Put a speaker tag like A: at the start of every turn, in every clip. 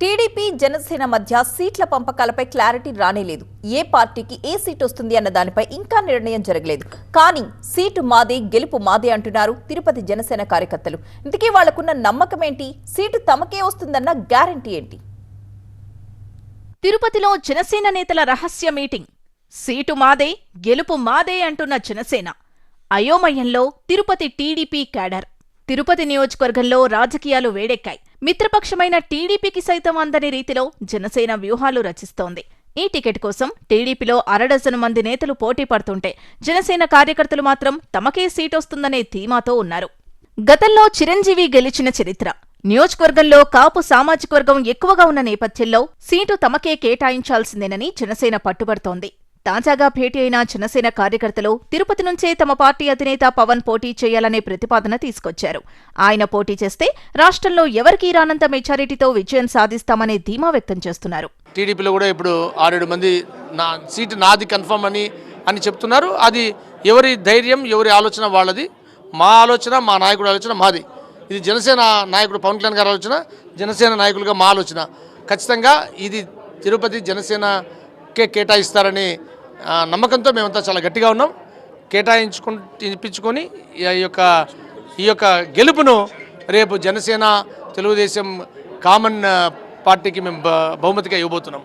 A: TDP Janasena మధ్య సీట్ల పంపకాలపై clarity రానేలేదు. ఏ పార్టీకి ఏ సీట్ వస్తుంది అన్న దానిపై ఇంకా నిర్ణయం జరగలేదు. కానీ సీటు మాదే గెలుపు మాదే అంటున్నారు తిరుపతి జనసేన కార్యకర్తలు. ఇంతకీ వాళ్ళకున్న నమ్మకం ఏంటి? సీటు తమకే వస్తుందన్న గ్యారంటీ ఏంటి?
B: తిరుపతిలో జనసేన నేతల రహస్య మీటింగ్. సీటు మాదే గెలుపు మాదే అంటున్న జనసేన. అయోమయంలో తిరుపతి టీడీపీ క్యాడర్. తిరుపతి నియోజకవర్గంలో రాజకీయాలు వేడెక్కాయి. మిత్రపక్షమైన టీడీపీకి సైతం అందని రీతిలో జనసేన వ్యూహాలు రచిస్తోంది. ఈ టికెట్ కోసం టీడీపీలో అరడజను మంది నేతలు పోటీ పడుతుంటే జనసేన కార్యకర్తలు మాత్రం తమకే సీటొస్తుందనే ధీమాతో ఉన్నారు. గతంలో చిరంజీవి గెలిచిన చరిత్ర. నియోజకవర్గంలో కాపు సామాజిక వర్గం ఎక్కువగా ఉన్న నేపథ్యంలో సీటు తమకే కేటాయించాల్సిందేనని జనసేన పట్టుబడుతోంది. తాజాగా భేటీ అయిన జనసేన కార్యకర్తలు తిరుపతి నుంచే తమ పార్టీ అధినేత పవన్ పోటీ చేయాలనే ప్రతిపాదన తీసుకొచ్చారు. ఆయన పోటీ చేస్తే రాష్ట్రంలో ఎవరికీ రానంత మెజారిటీతో విజయం సాధిస్తామనే ధీమా వ్యక్తం చేస్తున్నారు.
C: టీడీపీలో కూడా ఇప్పుడు ఆరేడు మంది నా సీటు నాది కన్ఫర్మ్ అని అని చెప్తున్నారు. అది ఎవరి ధైర్యం ఎవరి ఆలోచన వాళ్ళది. మా ఆలోచన మా నాయకుడి ఆలోచన మాది. ఇది జనసేన నాయకుడు పవన్ కళ్యాణ్ గారి ఆలోచన జనసేన నాయకులుగా మా ఆలోచన. ఖచ్చితంగా ఇది తిరుపతి జనసేనకే కేటాయిస్తారని నమ్మకంతో మేమంతా చాలా గట్టిగా ఉన్నాం. కేటాయించుకు ఇప్పించుకొని ఈ యొక్క ఈ యొక్క గెలుపును రేపు జనసేన తెలుగుదేశం కామన్ పార్టీకి మేము బహుమతిగా ఇవ్వబోతున్నాం.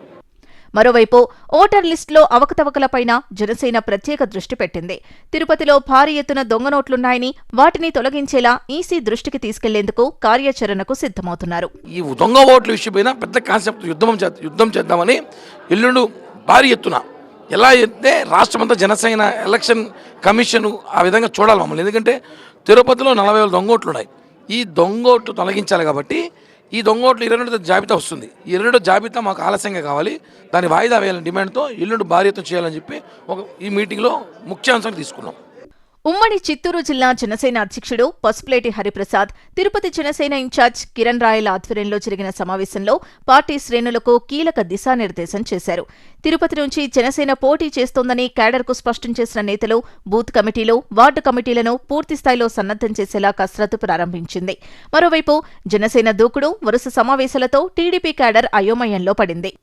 B: మరోవైపు ఓటర్ లిస్టులో అవకతవకలపైన జనసేన ప్రత్యేక దృష్టి పెట్టింది. తిరుపతిలో భారీ ఎత్తున దొంగ నోట్లున్నాయని వాటిని తొలగించేలా ఈసీ దృష్టికి తీసుకెళ్ళేందుకు కార్యాచరణకు సిద్ధమవుతున్నారు.
D: ఈ దొంగ ఓట్ల విషయం పైన పెద్ద కాన్సెప్ట్ యుద్ధం చే యుద్ధం చేద్దామని ఎల్లుండు భారీ ఎత్తున ఎలా అయితే రాష్ట్రమంతా జనసేన ఎలక్షన్ కమిషన్ ఆ విధంగా చూడాలి మమ్మల్ని. ఎందుకంటే తిరుపతిలో నలభై వేల దొంగోట్లు ఉన్నాయి. ఈ దొంగోట్లు తొలగించాలి కాబట్టి ఈ దొంగోట్లు ఇరవై రెండు జాబితా వస్తుంది. ఈ ఇరవై రెండు జాబితా మాకు ఆలస్యంగా కావాలి. దాన్ని వాయిదా వేయాలని డిమాండ్తో ఎల్లుండి భారీ ఎత్తున చేయాలని చెప్పి ఒక ఈ మీటింగ్లో ముఖ్యాంశాలు తీసుకున్నాం.
B: ఉమ్మడి చిత్తూరు జిల్లా జనసేన అధ్యక్షుడు పసుపులేటి హరిప్రసాద్ తిరుపతి జనసేన ఇన్ఛార్జ్ కిరణ్ రాయల ఆధ్వర్యంలో జరిగిన సమావేశంలో పార్టీ శ్రేణులకు కీలక దిశానిర్దేశం చేశారు. తిరుపతి నుంచి జనసేన పోటీ చేస్తోందని క్యాడర్కు స్పష్టం చేసిన నేతలు బూత్ కమిటీలు వార్డు కమిటీలను పూర్తిస్థాయిలో సన్నద్దం చేసేలా కసరత్తు ప్రారంభించింది. మరోవైపు జనసేన దూకుడు వరుస సమావేశాలతో టీడీపీ క్యాడర్ అయోమయంలో పడింది.